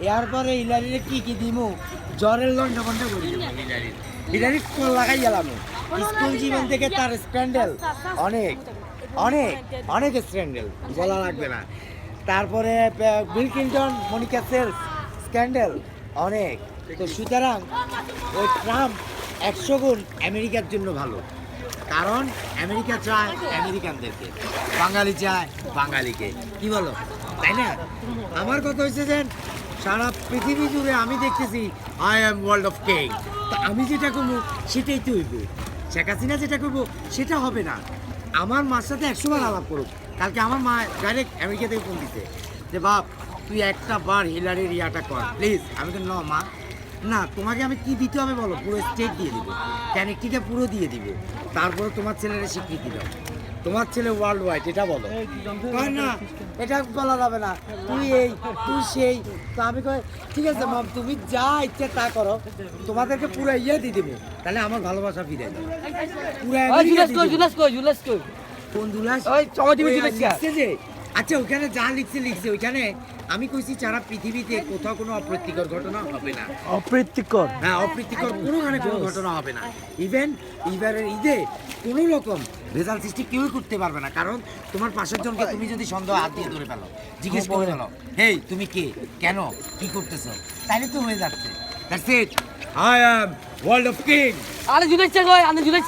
এরপরে হিলারিরে কি কি দিমু? জ্বরের লন্ডা বন্ধ করি দেবো। হিলারির লাগাই গেলাম। স্কুল জীবন থেকে তার স্প্যান্ডেল। অনেক অনেক অনেক স্প্যান্ডেল, বলা লাগবে না। তারপরে Bill Clinton Monica Seles scandal অনেক। তো সুতরাং, ওই ট্রাম্প একশো গুণ আমেরিকার জন্য ভালো। কারণ, আমেরিকা চায় আমেরিকানদেরকে। বাঙালি চায় বাঙালিকে। কি বলো? তাই না? আমার কথা হচ্ছে যে সারা পৃথিবী জুড়ে আমি দেখতেছি I am world of cake তা আমি যেটা করব, সেটাই তো হইব। শেখ হাসিনা যেটা করব, সেটা হবে না। আমার মার সাথে একশো বার আলাপ করুক। কালকে আমার মা ডাইরেক্ট আমেরিকা থেকে ফোন দিতে যে, বাপ, তুই একটা বার হিলারির ইয়াটা কর প্লিজ আমি তো ন মা। না, তোমাকে আমি কি দিতে হবে বলো? পুরো স্টেট দিয়ে দিব। ক্যানেকটিটা পুরো দিয়ে দিব। তারপরে তোমার ছেলেরা স্বীকৃতি দাও। তোমার ছেলে ওয়ার্ল্ড ওয়াইড এটা বলো। না এটা বলা যাবে না। তুই এই তুই সেই তো আমি কই ঠিক আছে মাম তুমি যা ইচ্ছে তা করো তোমাদেরকে পুরো ইয়ে দিয়ে দিব। তাহলে আমার ভালোবাসা ফিরে যাবে পুরো জুলাস জুলাস জুলাস কোন দুলাস ওই চমা টিভি জুলাস যে আচ্ছা ওখানে যা লিখছে লিখছে। ওইখানে আমি কইছি সারা পৃথিবীতে কোথাও কোনো অপ্রীতিকর ঘটনা হবে না। অপ্রীতিকর? হ্যাঁ অপ্রীতিকর কোনোখানে কোনো ঘটনা হবে না। ইভেন এবারের ঈদে কোনো রকম রেজাল্ট সৃষ্টি কেউই করতে পারবে না। কারণ তোমার পাশের জনকে তুমি যদি সন্দেহ হাত দিয়ে ধরে ফেলো জিজ্ঞেস করে ফেলো হেই তুমি কে? কেন? কি করতেছো? তাহলে তো হয়ে যাচ্ছে। That's it I am world of king আরে জুলাস কই আরে জুলাস